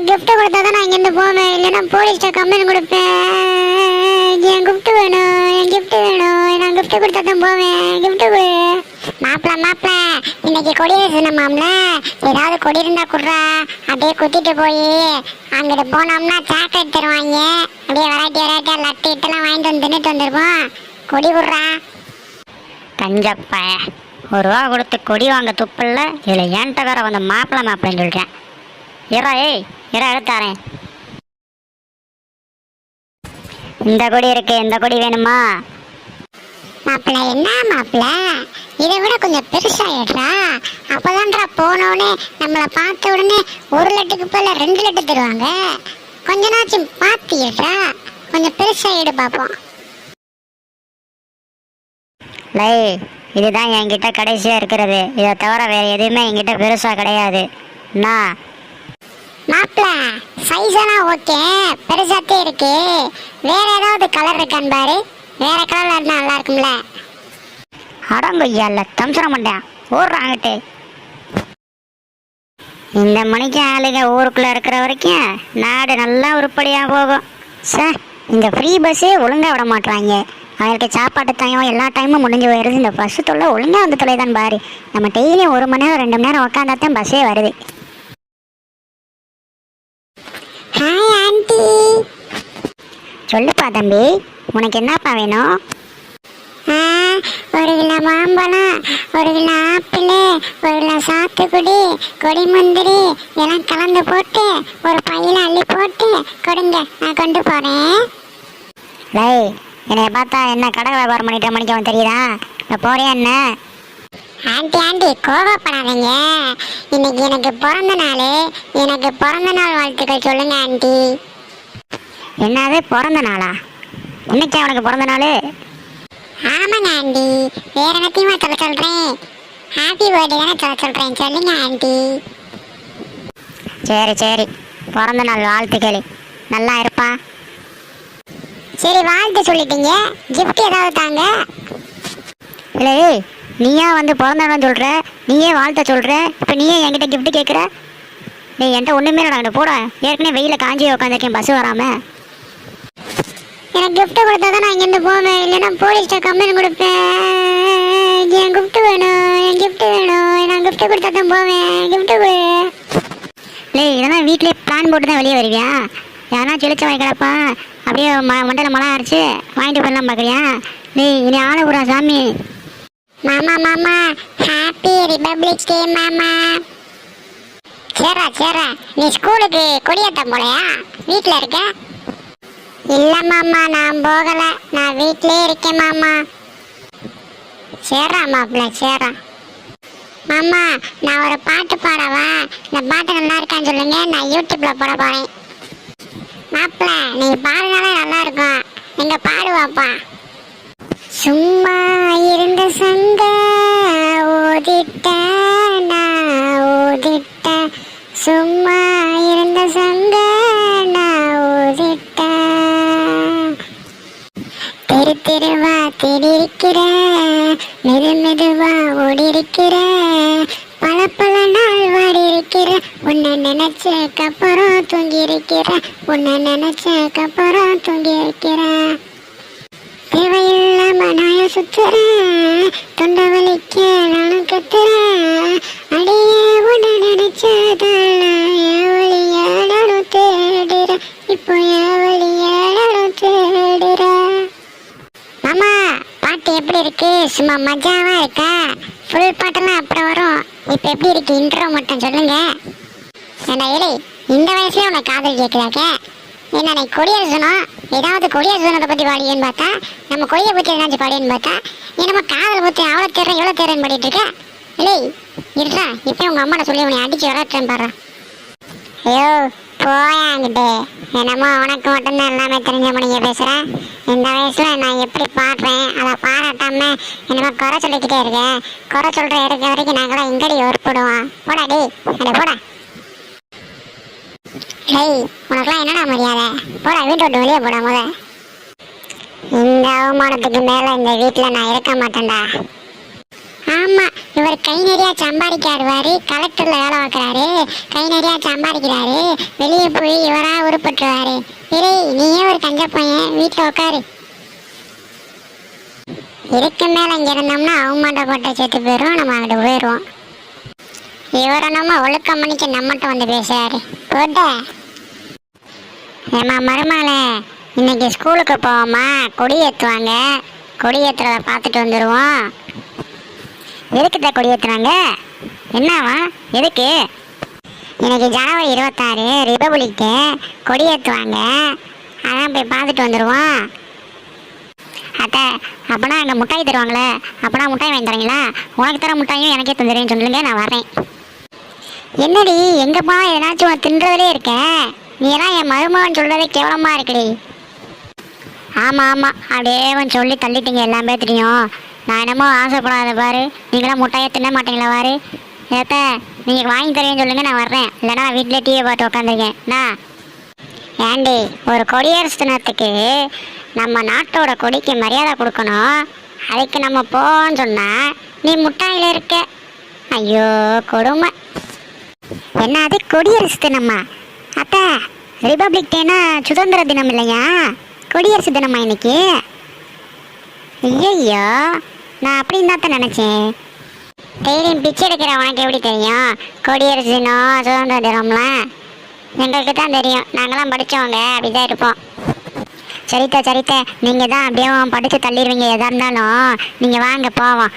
எனக்கு gift கொடுத்தா தான் நான் இங்கேருந்து போவேன். இல்லைன்னா போலீஸ்ட்ட கம்ப்ளைண்ட் கொடுப்பேன். என் gift வேணும்? என் கிஃப்ட்டு வேணும்? நான் கிஃப்ட்டு கொடுத்தா தான் போவேன். gift கொடு. மாப்பிள மாப்பிள இன்னைக்கு கொடியரசு மாம்ல ஏதாவது கொடி இருந்தா குடுறா. அப்படியே குத்திட்டு போய் அங்கிட்டு போனோம்னா சாக்லேட் தருவாங்க. அப்படியே வெரைட்டி வெரைட்டியா லட்டு இட்டெல்லாம் வாங்கிட்டு வந்து தின்னுட்டு வந்துருப்போம் கொடி குடுறா. கஞ்சப்ப ஒரு ரூபா கொடுத்து கொடி வாங்க துப்பல்ல? இதில் ஏன்ட்ட வேற வந்து மாப்பிள்ளை மாப்பிளன்னு சொல்கிறேன் இரா ஏய் இரா எடுத்தாரேன் இந்த கொடி இருக்கு இந்த கொடி வேணுமா? மாப்பிள என்ன மாப்பிள? இதை விட கொஞ்சம் பெருசாயிடுறா அப்பதான்டா போனோடனே நம்மளை பார்த்த உடனே ஒரு லட்டுக்கு போல ரெண்டு லட்டு தருவாங்க. கொஞ்ச நாச்சும் பார்த்திடுறா கொஞ்சம் பெருசாயிடு பார்ப்போம் லை இதுதான் என்கிட்ட கடைசியாக இருக்கிறது. இதை தவிர வேறு எதுவுமே என்கிட்ட பெருசாக கிடையாது. நான் மாப்பிள சைஸ் எல்லாம் ஓகே பெருசாத்தே இருக்கு. வேற ஏதாவது கலர் இருக்கான்னு பாரு. வேற கலர்ல இருந்தா நல்லா இருக்கும்ல. அடங்கொய்யா இல்ல தம்சர மாட்டேன் ஓடுறாங்கட்டு இந்த மணிக்கு ஆளுங்க ஊருக்குள்ள இருக்கிற வரைக்கும் நாடு நல்லா உருப்படியாக போகும். சார் இந்த ஃப்ரீ பஸ்ஸே ஒழுங்கா விட மாட்டாங்க அவங்களுக்கு சாப்பாட்டு டைம் எல்லா டைமும் முடிஞ்சு போயிடுது இந்த பஸ்ஸு தொல்லை ஒழுங்காக வந்து தொலை தான் பாரு. நம்ம டெய்லியும் ஒரு மணி நேரம் ரெண்டு மணி நேரம் உட்காந்தா தான் பஸ்ஸே வருது ஹாய் ஆண்டி சொல்லுப்பா தம்பி. உனக்கு என்னப்பா வேணும்? ஒரு கிலோ மாம்பழம் ஒரு கிலோ ஆப்பிள் ஒரு கிலோ சாத்துக்குடி கொடி முந்திரி எல்லாம் கலந்து போட்டு ஒரு பையில அள்ளி போட்டு கொடுங்க. நான் கொண்டு போறேன். லை என்னைய பார்த்தா என்ன கடை வியாபாரம் பண்ணிட்டு மணிக்கு தெரியுதா? இப்போ போறியா என்ன? ஆண்டி ஆண்டி கோவப்படாதீங்க. இன்னைக்கு எனக்கு பிறந்த நாள். எனக்கு பிறந்த நாள் வாழ்த்துக்கள் சொல்லுங்க ஆண்டி. என்னது பிறந்த நாளா? இன்னைக்கு அவனுக்கு பிறந்த நாள்? ஆமாங்க ஆண்டி. வேற என்னத்தையுமா சொல்ல சொல்றேன்? ஹாப்பி பர்த்டே தானே சொல்ல சொல்றேன். சொல்லுங்க ஆண்டி. சரி சரி. பிறந்த நாள் வாழ்த்துக்கள் நல்லா இருப்பா. சரி வாழ்த்து சொல்லிட்டீங்க. gift ஏதாவது தாங்க. இல்லை நீயா வந்து பிறந்த நாள் சொல்கிற நீயே வாழ்த்த சொல்கிற இப்போ நீயே என்கிட்ட gift கேட்குற? டேய் என்கிட்ட ஒன்றுமே நான் போட. ஏற்கனவே வெயிலில் காஞ்சி உட்காந்துருக்கேன் பஸ் வராமல் எனக்கு gift கொடுத்தா தான் நான் இங்கேருந்து போவேன். இல்லைன்னா போலீஸ்ட்ட கம்ப்ளைண்ட் கொடுப்பேன். என் gift வேணும் என் கிஃப்ட்டு வேணும். நான் gift கொடுத்தா தான் போவேன். கிஃப்ட்டு கொடு. இல்லை இதெல்லாம் வீட்டிலே பிளான் போட்டு தான் வெளியே வருவியா? யாரா செழிச்ச வாங்கி அப்படியே ம மண்டல மழை அரைச்சி வாங்கிட்டு போயிடலாம் பார்க்குறியா? நீ இனி ஆளை விடா சாமி. மாமா மாமா ஹாப்பி ரிபப்ளிக் டே மாமா. சேரா சேரா. நீ ஸ்கூலுக்கு கொடியேற்றம் போலையா? வீட்டில் இருக்க? இல்ல மாமா நான் போகல. நான் வீட்டிலே இருக்கேன் மாமா. சேர்றா மாப்பிள்ள சேர்றா. மாமா நான் ஒரு பாட்டு பாடவா? இந்த பாட்டு நல்லா இருக்கான்னு சொல்லுங்க. நான் யூடியூப்ல போட போறேன். மாப்பிள்ள நீ பாடுனாலே நல்லா இருக்கும். நீங்க பாடுவாப்பா. சும்மா இருந்த சங்க தெருவா மெது மெதுவா ஓடிருக்கிற பல பல நாள் வாடிருக்கிற உன்னை நினைச்சக்கப்புறம் தூங்கி இருக்கிற உன்னை நினைச்சக்கப்புறம் தூங்கி இருக்கிறேன் தேவையில்லாம நாய சுத்துறேன் தொண்டை வலிக்க நானும் கத்துறேன் சும்மா மஜாவா இருக்கா? ஃபுல் பாட்டுனா அப்புறம் வரும். இப்போ எப்படி இருக்கு? இன்ட்ரோ மட்டும் சொல்லுங்க. ஏண்டா இலை இந்த வயசுல உனக்கு காதல் கேட்குதாக்க என்ன நீ கொடியரசனும் ஏதாவது கொடியரசனத்தை பற்றி பாடியேன்னு பார்த்தா? நம்ம கொடியை பற்றி ஏதாச்சும் பாடியேன்னு பார்த்தா? என்னமோ காதல் பற்றி அவ்வளோ தேர்றேன் எவ்வளோ தேர்றேன்னு பாடிட்டு இருக்க? இல்லை இருடா இப்போ உங்கள் அம்மாட்ட சொல்லி உன்னை அடிச்சு விளாட்டுறேன் பாரு. ஐயோ போயாங்கிட்டு. என்னமோ உனக்கு மட்டும்தான் எல்லாமே தெரிஞ்ச முடிய பேசுகிறேன் இந்த வயசில் நான் எப்படி பாடுறேன் அதை பாராட்டாம என்னமோ குறை சொல்லிக்கிட்டே இருக்கேன் குறை சொல்கிற இருக்க வரைக்கும் நாங்களாம் எங்கடி உருப்பிடுவோம் போடா டேய் அடே போடா. டேய் உனக்குலாம் என்னடா மரியாதை? போடா வீட்டு விட்டு வெளியே போடா முத. இந்த அவமானத்துக்கு மேலே இந்த வீட்டில் நான் இருக்க மாட்டேன்டா. ஆமா இவர் கை நிறையா சம்பாதிக்காருவாரு கலெக்டரில் வேலை பார்க்குறாரு கை நிறையா சம்பாதிக்கிறாரு வெளியே போய் இவராக உருப்பட்டுருவார். இரு நீயே ஒரு கஞ்ச பையன் வீட்டில் உட்காரு இதுக்கு மேலே இங்கே இருந்தோம்னா அவமாட்ட போட்ட செத்து போயிடும் நம்ம அங்கிட்டு போயிடுவோம். இவரை நம்ம ஒழுக்கம் மணிக்கு நம்மகிட்ட வந்து பேசுறாரு. போட்ட? ஏமா மருமானே இன்னைக்கு ஸ்கூலுக்கு போவோமா? கொடி ஏற்றுவாங்க கொடி ஏற்றுறத பார்த்துட்டு வந்துடுவோம் எதுக்குத்த கொடியேற்றுறாங்க என்னவா? எதுக்கு? இன்னைக்கு ஜனவரி இருபத்தாறு ரிபப்ளிக்கு கொடியேற்றுவாங்க கொடி ஏற்றுவாங்க அதான் போய் பார்த்துட்டு வந்துடுவோம் அத்தை அப்போனா அங்கே முட்டாய் தருவாங்களே? அப்போனா முட்டாய் வாங்கி தரீங்களா? உனக்கு தர முட்டாயும் எனக்கே தந்துடுறேன்னு சொல்லுங்க நான் வரேன் என்னடி எங்கப்பா எதனாச்சும் உன் தின்றதுலே இருக்கேன் நீ எல்லாம் என் மருமகன் சொல்கிறதே கேவலமாக இருக்குடி. ஆமாம் ஆமாம் அப்படியே சொல்லி தள்ளிட்டீங்க எல்லாமே தெரியும். நான் என்னமோ ஆசைப்படாத பாரு. நீங்களாம் முட்டாயை தின்ன மாட்டீங்களா பாரு. ஏத்த நீங்கள் வாங்கி தரேன்னு சொல்லுங்க நான் வர்றேன். இல்லைன்னா வீட்டில் வீட்டிலே டிவியை பார்த்து உட்காந்துருக்கேன் நான் ஏண்டி ஒரு கொடியரசு தினத்துக்கு நம்ம நாட்டோட கொடிக்கு மரியாதை கொடுக்கணும். அதுக்கு நம்ம போன்னு சொன்னால் நீ முட்டாயில் இருக்க. ஐயோ கொடுமை. என்ன அது குடியரசு தினமா அத்தா ரிபப்ளிக் டேனா சுதந்திர தினம் இல்லையா? குடியரசு தினமா இன்னைக்கு? ஐயையோ. நான் அப்படின்னு தான் நினச்சேன். டெய்லியும் பிச்சை எடுக்கிற உனக்கு எப்படி தெரியும்? குடியரசு தினம் சுதந்திர தினம்லாம் எங்களுக்கு தான் தெரியும். நாங்களாம் படித்தவங்க அப்படி தான் இருப்போம். சரித்தா சரித்தா நீங்கள் தான் அப்படியே படித்து தள்ளிடுவீங்க. எதாக இருந்தாலும் நீங்கள் வாங்க போவோம்.